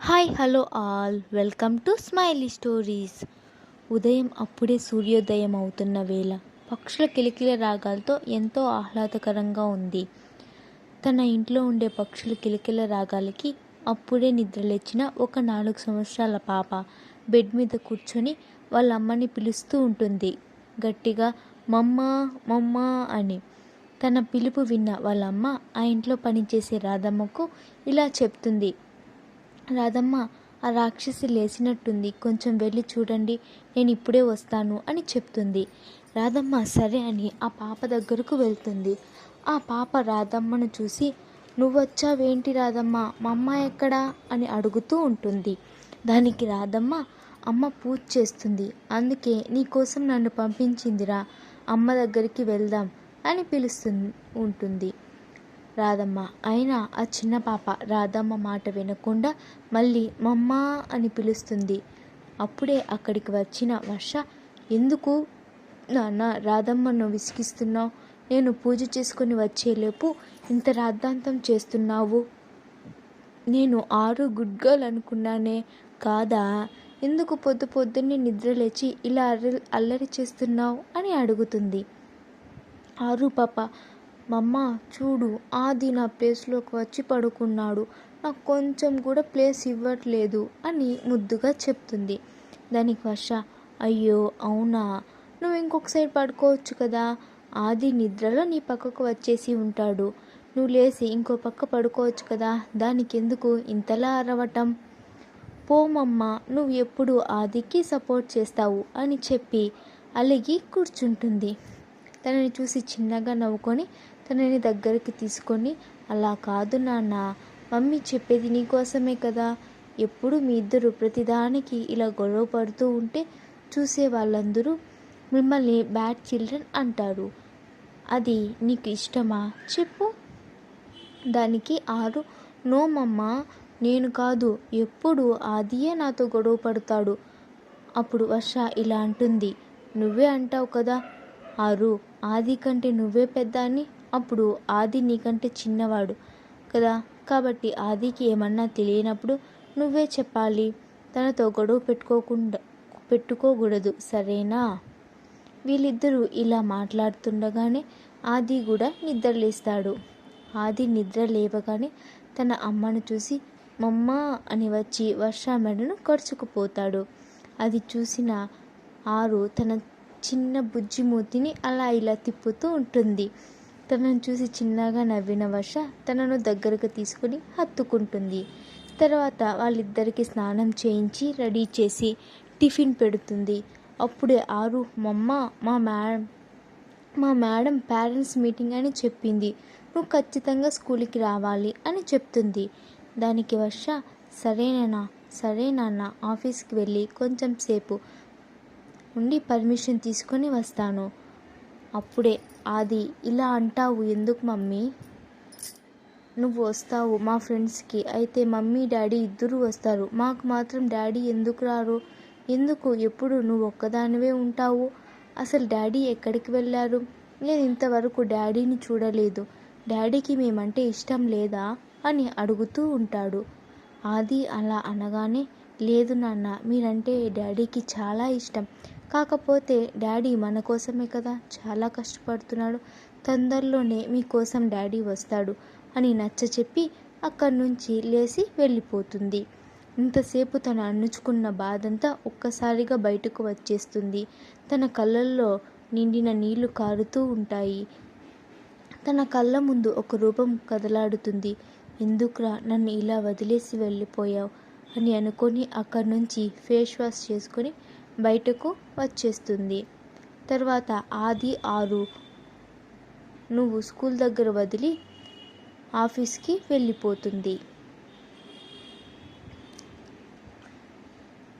Hi hello all welcome to smiley stories ఉదయం అప్పుడే సూర్యోదయం అవుతున్న వేళ. పక్షుల కిలకిల రాగాలతో ఎంతో ఆహ్లాదకరంగా ఉంది. తన ఇంట్లో ఉండే పక్షుల కిలకిల రాగాలకి అప్పుడే నిద్రలేచిన ఒక నాలుగు సంవత్సరాల పాప బెడ్ మీద కూర్చొని వాళ్ళ అమ్మని పిలుస్తూ ఉంటుంది. గట్టిగా మమ్మ మమ్మ అని. తన పిలుపు విన్న వాళ్ళ అమ్మ ఆ ఇంట్లో పనిచేసే రాధమ్మకు ఇలా చెప్తుంది. రాధమ్మ ఆ రాక్షసి లేచినట్టుంది. కొంచెం వెళ్ళి చూడండి నేను ఇప్పుడే వస్తాను అని చెప్తుంది. రాధమ్మ సరే అని ఆ పాప దగ్గరకు వెళ్తుంది. ఆ పాప రాధమ్మను చూసి నువ్వొచ్చావేంటి రాధమ్మ? మా అమ్మ ఎక్కడా? అని అడుగుతూ ఉంటుంది. దానికి రాధమ్మ అమ్మ పూజ చేస్తుంది. అందుకే నీకోసం నన్ను పంపించిందిరా. అమ్మ దగ్గరికి వెళ్దాం అని పిలుస్తుంది ఉంటుంది. రాధమ్మ. అయినా ఆ చిన్న పాప రాధమ్మ మాట వినకుండా మళ్ళీ మమ్మ అని పిలుస్తుంది. అప్పుడే అక్కడికి వచ్చిన వర్ష ఎందుకు నాన్న రాధమ్మను విసిగిస్తున్నావు? నేను పూజ చేసుకొని వచ్చేలోపు ఇంత రాద్ధాంతం చేస్తున్నావు. నేను ఆరు గుడ్ గర్ల్ అనుకున్నానే కాదా? ఎందుకు పొద్దు పొద్దున్నే నిద్రలేచి ఇలా అల్లరి చేస్తున్నావు? అని అడుగుతుంది. ఆరు పాప మమ్మ చూడు ఆది నా ప్లేస్లోకి వచ్చి పడుకున్నాడు. నాకు కొంచెం కూడా ప్లేస్ ఇవ్వట్లేదు అని ముద్దుగా చెప్తుంది. దానికి వర్ష అయ్యో అవునా? నువ్వు ఇంకొక సైడ్ పడుకోవచ్చు కదా. ఆది నిద్రలో నీ పక్కకు వచ్చేసి ఉంటాడు. నువ్వు లేచి ఇంకో పక్క పడుకోవచ్చు కదా. దానికి ఎందుకు ఇంతలా అరవటం? పోమమ్మ నువ్వు ఎప్పుడు ఆదికి సపోర్ట్ చేస్తావు అని చెప్పి అలిగి కూర్చుంటుంది. తనని చూసి చిన్నగా నవ్వుకొని తనని దగ్గరికి తీసుకొని అలా కాదు నాన్న మమ్మీ చెప్పేది నీకోసమే కదా. ఎప్పుడు మీ ఇద్దరు ప్రతిదానికి ఇలా గొడవ పడుతూ ఉంటే చూసే వాళ్ళందరూ మిమ్మల్ని బ్యాడ్ చిల్డ్రన్ అంటారు. అది నీకు ఇష్టమా? చెప్పు. దానికి ఆరు నో మమ్మ నేను కాదు. ఎప్పుడు ఆదియే నాతో గొడవ పడతాడు. అప్పుడు వర్ష ఇలా అంటుంది నువ్వే అంటావు కదా. ఆరు ఆది కంటే నువ్వే పెద్ద అని అప్పుడు ఆది నీకంటే చిన్నవాడు కదా. కాబట్టి ఆదికి ఏమన్నా తెలియనప్పుడు నువ్వే చెప్పాలి. తనతో గొడవ పెట్టుకోకుండా పెట్టుకోకూడదు. సరేనా? వీళ్ళిద్దరూ ఇలా మాట్లాడుతుండగానే ఆది కూడా నిద్రలేస్తాడు. ఆది నిద్ర లేవగానే తన అమ్మను చూసి మమ్మ అని వచ్చి వర్ష మెడను కరుచుకుపోతాడు అది చూసిన ఆరు తన చిన్న బుజ్జి మూతిని అలా ఇలా తిప్పుతూ ఉంటుంది. తనను చూసి చిన్నగా నవ్విన వర్ష తనను దగ్గరకు తీసుకుని హత్తుకుంటుంది. తర్వాత వాళ్ళిద్దరికి స్నానం చేయించి రెడీ చేసి టిఫిన్ పెడుతుంది. అప్పుడే ఆరు మమ్మ మా మేడం మా మేడం పేరెంట్స్ మీటింగ్ అని చెప్పింది. నువ్వు ఖచ్చితంగా స్కూల్కి రావాలి అని చెప్తుంది. దానికి వర్ష సరేనా సరే నాన్న ఆఫీస్కి వెళ్ళి కొంచెం సేపు ఉండి పర్మిషన్ తీసుకొని వస్తాను అప్పుడే ఆది ఇలా అంటావు ఎందుకు మమ్మీ? నువ్వు వస్తావు మా ఫ్రెండ్స్కి. అయితే మమ్మీ డాడీ ఇద్దరు వస్తారు. మాకు మాత్రం డాడీ ఎందుకు రారు? ఎందుకు? ఎప్పుడు నువ్వు ఒక్కదానివే ఉంటావు? అసలు డాడీ ఎక్కడికి వెళ్ళారు? నేను ఇంతవరకు డాడీని చూడలేదు. డాడీకి మేమంటే ఇష్టం లేదా? అని అడుగుతూ ఉంటాడు. ఆది అలా అనగానే లేదు నాన్న మీరంటే డాడీకి చాలా ఇష్టం. కాకపోతే డాడీ మన కోసమే కదా చాలా కష్టపడుతున్నాడు. తొందరలోనే మీకోసం డాడీ వస్తాడు అని నచ్చ చెప్పి అక్కడి నుంచి లేచి వెళ్ళిపోతుంది. ఇంతసేపు తను అణుచుకున్న బాధంతా ఒక్కసారిగా బయటకు వచ్చేస్తుంది. తన కళ్ళల్లో నిండిన నీళ్ళు కారుతూ ఉంటాయి. తన కళ్ళ ముందు ఒక రూపం కదలాడుతుంది. ఎందుకురా నన్ను ఇలా వదిలేసి వెళ్ళిపోయావు? అని అనుకొని అక్కడి నుంచి ఫేస్ వాష్ చేసుకొని బయటకు వచ్చేస్తుంది. తర్వాత ఆది ఆరు. నువ్వు స్కూల్ దగ్గర వదిలి ఆఫీస్కి వెళ్ళిపోతుంది.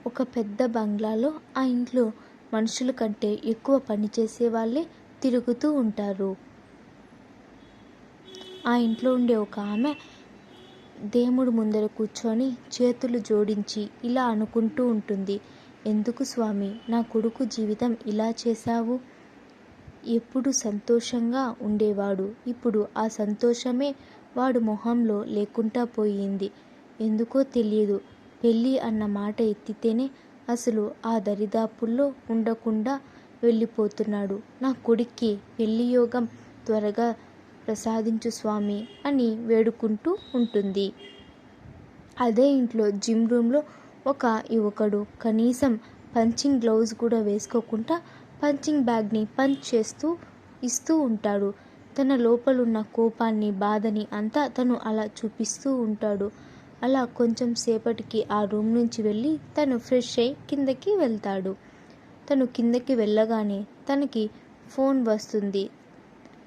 ఒక పెద్ద బంగ్లాలో ఆ ఇంట్లో మనుషుల కంటే ఎక్కువ పనిచేసే వాళ్ళే తిరుగుతూ ఉంటారు. ఆ ఇంట్లో ఉండే ఒక ఆమె దేవుడు ముందర కూర్చొని చేతులు జోడించి ఇలా అనుకుంటూ ఉంటుంది. ఎందుకు స్వామి? నా కొడుకు జీవితం ఇలా చేశావు? ఎప్పుడు సంతోషంగా ఉండేవాడు? ఇప్పుడు ఆ సంతోషమే వాడు మొహంలో లేకుండా పోయింది. ఎందుకో తెలియదు. పెళ్ళి అన్న మాట ఎత్తితేనే అసలు ఆ దరిదాపుల్లో ఉండకుండా వెళ్ళిపోతున్నాడు. నా కొడుక్కి పెళ్ళి యోగం త్వరగా ప్రసాదించు స్వామి అని వేడుకుంటూ ఉంటుంది. అదే ఇంట్లో జిమ్ రూమ్లో ఒక యువకుడు. కనీసం పంచింగ్ గ్లౌజ్ కూడా వేసుకోకుండా పంచింగ్ బ్యాగ్ని పంచ్ చేస్తూ ఇస్తూ ఉంటాడు. తన లోపలున్న కోపాన్ని బాధని అంతా తను అలా చూపిస్తూ ఉంటాడు. అలా కొంచెం సేపటికి ఆ రూమ్ నుంచి వెళ్ళి తను ఫ్రెష్ అయి కిందకి వెళ్తాడు. తను కిందకి వెళ్ళగానే తనకి ఫోన్ వస్తుంది.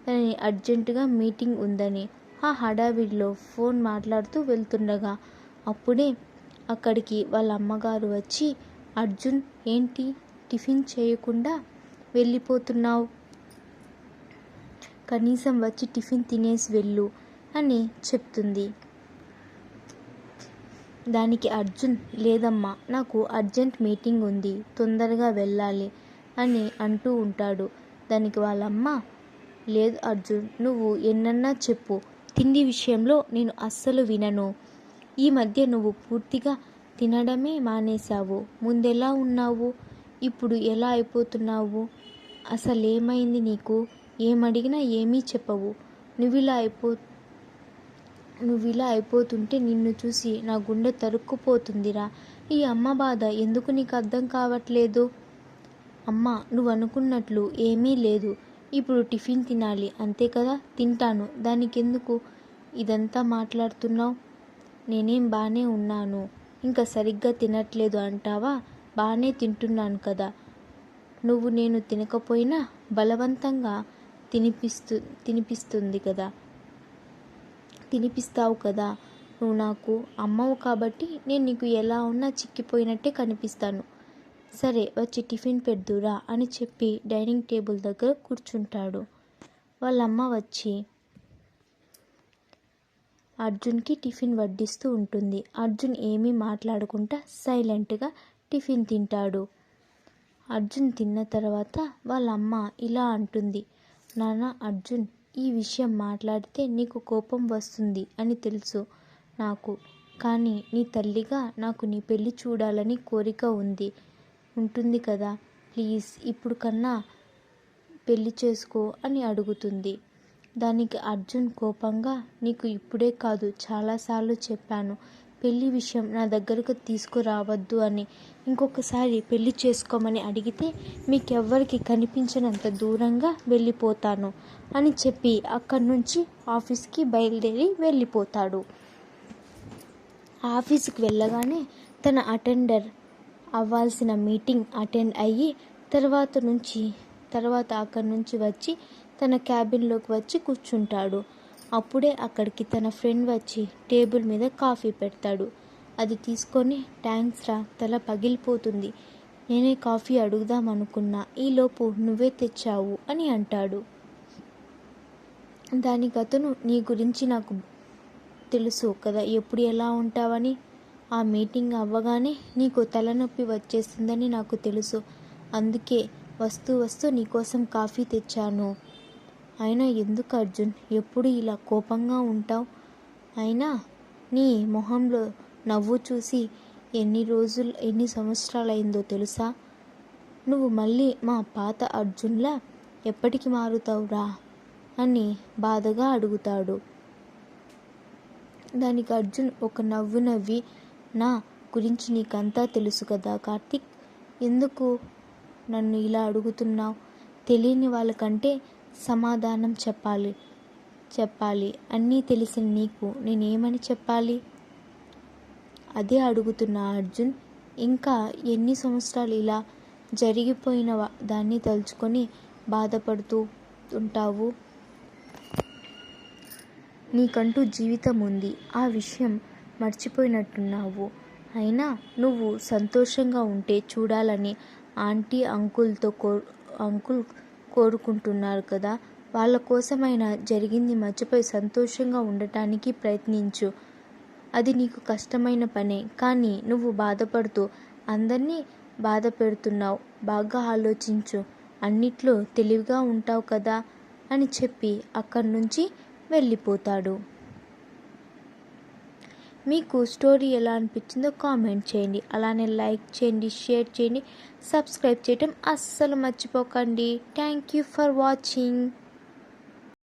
తనని అర్జెంటుగా మీటింగ్ ఉందని. ఆ హడావిడిలో ఫోన్ మాట్లాడుతూ వెళ్తుండగా అప్పుడే అక్కడికి వాళ్ళ అమ్మగారు వచ్చి అర్జున్ ఏంటి? టిఫిన్ చేయకుండా వెళ్ళిపోతున్నావు. కనీసం వచ్చి టిఫిన్ తినేసి వెళ్ళు అని చెప్తుంది. దానికి అర్జున్ లేదమ్మా నాకు అర్జెంట్ మీటింగ్ ఉంది తొందరగా వెళ్ళాలి అని అంటూ ఉంటాడు. దానికి వాళ్ళమ్మ లేదు అర్జున్ నువ్వు ఎన్నన్నా చెప్పు. తిండి విషయంలో నేను అస్సలు వినను. ఈ మధ్య నువ్వు పూర్తిగా తినడమే మానేశావు. ముందెలా ఉన్నావు? ఇప్పుడు ఎలా అయిపోతున్నావు? అసలేమైంది నీకు? ఏమడిగినా ఏమీ చెప్పవు. నువ్విలా అయిపో నువ్విలా అయిపోతుంటే నిన్ను చూసి నా గుండె తరుక్కుపోతుందిరా. ఈ అమ్మ బాధ ఎందుకు నీకు అర్థం కావట్లేదు? అమ్మ నువ్వు అనుకున్నట్లు ఏమీ లేదు. ఇప్పుడు టిఫిన్ తినాలి. అంతే కదా? తింటాను. దానికెందుకు ఇదంతా మాట్లాడుతున్నావు? నేనేం బాగానే ఉన్నాను. ఇంకా సరిగ్గా తినట్లేదు అంటావా? బాగానే తింటున్నాను కదా. నువ్వు నేను తినకపోయినా బలవంతంగా తినిపిస్తు తినిపిస్తుంది కదా. తినిపిస్తావు కదా. నువ్వు నాకు అమ్మవు కాబట్టి నేను నీకు ఎలా ఉన్నా చిక్కిపోయినట్టే కనిపిస్తాను. సరే వచ్చి టిఫిన్ పెడుదురా అని చెప్పి డైనింగ్ టేబుల్ దగ్గర కూర్చుంటాడు. వాళ్ళమ్మ వచ్చి అర్జున్కి టిఫిన్ వడ్డిస్తూ ఉంటుంది. అర్జున్ ఏమీ మాట్లాడకుండా సైలెంట్గా టిఫిన్ తింటాడు. అర్జున్ తిన్న తర్వాత వాళ్ళ అమ్మ ఇలా అంటుంది నాన్న అర్జున్ ఈ విషయం మాట్లాడితే నీకు కోపం వస్తుంది అని తెలుసు నాకు. కానీ నీ తల్లిగా నాకు నీ పెళ్ళి చూడాలని కోరిక ఉంది. ఉంటుంది కదా ప్లీజ్ ఇప్పుడు కన్నా పెళ్ళి చేసుకో అని అడుగుతుంది. దానికి అర్జున్ కోపంగా నీకు ఇప్పుడే కాదు చాలాసార్లు చెప్పాను. పెళ్ళి విషయం నా దగ్గరకు తీసుకురావద్దు అని. ఇంకొకసారి పెళ్ళి చేసుకోమని అడిగితే మీకెవ్వరికి కనిపించినంత దూరంగా వెళ్ళిపోతాను అని చెప్పి అక్కడి నుంచి ఆఫీస్కి బయలుదేరి వెళ్ళిపోతాడు. ఆఫీస్కి వెళ్ళగానే తన అటెండర్ అవ్వాల్సిన మీటింగ్ అటెండ్ అయ్యి తర్వాత నుంచి తర్వాత అక్కడి నుంచి వచ్చి తన క్యాబిన్లోకి వచ్చి కూర్చుంటాడు. అప్పుడే అక్కడికి తన ఫ్రెండ్ వచ్చి టేబుల్ మీద కాఫీ పెడతాడు. అది తీసుకొని థ్యాంక్స్ రా తల పగిలిపోతుంది. నేనే కాఫీ అడుగుదాం అనుకున్నా. ఈలోపు నువ్వే తెచ్చావు అని అంటాడు. దాని గతను నీ గురించి నాకు తెలుసు కదా ఎప్పుడు ఎలా ఉంటావని? ఆ మీటింగ్ అవ్వగానే నీకు తలనొప్పి వచ్చేస్తుందని నాకు తెలుసు. అందుకే వస్తూ వస్తూ నీకోసం కాఫీ తెచ్చాను. అయినా ఎందుకు అర్జున్? ఎప్పుడు ఇలా కోపంగా ఉంటావు? అయినా నీ మొహంలో నవ్వు చూసి ఎన్ని రోజులు ఎన్ని సంవత్సరాలైందో తెలుసా? నువ్వు మళ్ళీ మా పాత అర్జున్లా ఎప్పటికి మారుతావురా అని బాధగా అడుగుతాడు. దానికి అర్జున్ ఒక నవ్వు నవ్వి నా గురించి నీకంతా తెలుసు కదా కార్తిక్? ఎందుకు నన్ను ఇలా అడుగుతున్నావు? తెలియని వాళ్ళకంటే సమాధానం చెప్పాలి. చెప్పాలి. అన్నీ తెలిసిన నీకు నేనేమని చెప్పాలి? అదే అడుగుతున్న అర్జున్. ఇంకా ఎన్ని సంవత్సరాలు ఇలా జరిగిపోయిన దాన్ని తలుచుకొని బాధపడుతూ ఉంటావు? నీకంటూ జీవితం ఉంది. ఆ విషయం మర్చిపోయినట్టున్నావు. అయినా నువ్వు సంతోషంగా ఉంటే చూడాలని ఆంటీ అంకుల్తో కో అంకుల్ కోరుకుంటున్నారు కదా. వాళ్ళ కోసమైనా జరిగింది మర్చిపోయి సంతోషంగా ఉండటానికి ప్రయత్నించు. అది నీకు కష్టమైన పనే. కానీ నువ్వు బాధపడుతూ అందరినీ బాధ పెడుతున్నావు. బాగా ఆలోచించు. అన్నిట్లో తెలివిగా ఉంటావు కదా అని చెప్పి అక్కడి నుంచి వెళ్ళిపోతాడు. మీకు స్టోరీ ఎలా అనిపించిందో కామెంట్ చేయండి. అలానే లైక్ చేయండి షేర్ చేయండి సబ్స్క్రైబ్ చేయటం అస్సలు మర్చిపోకండి. Thank you for watching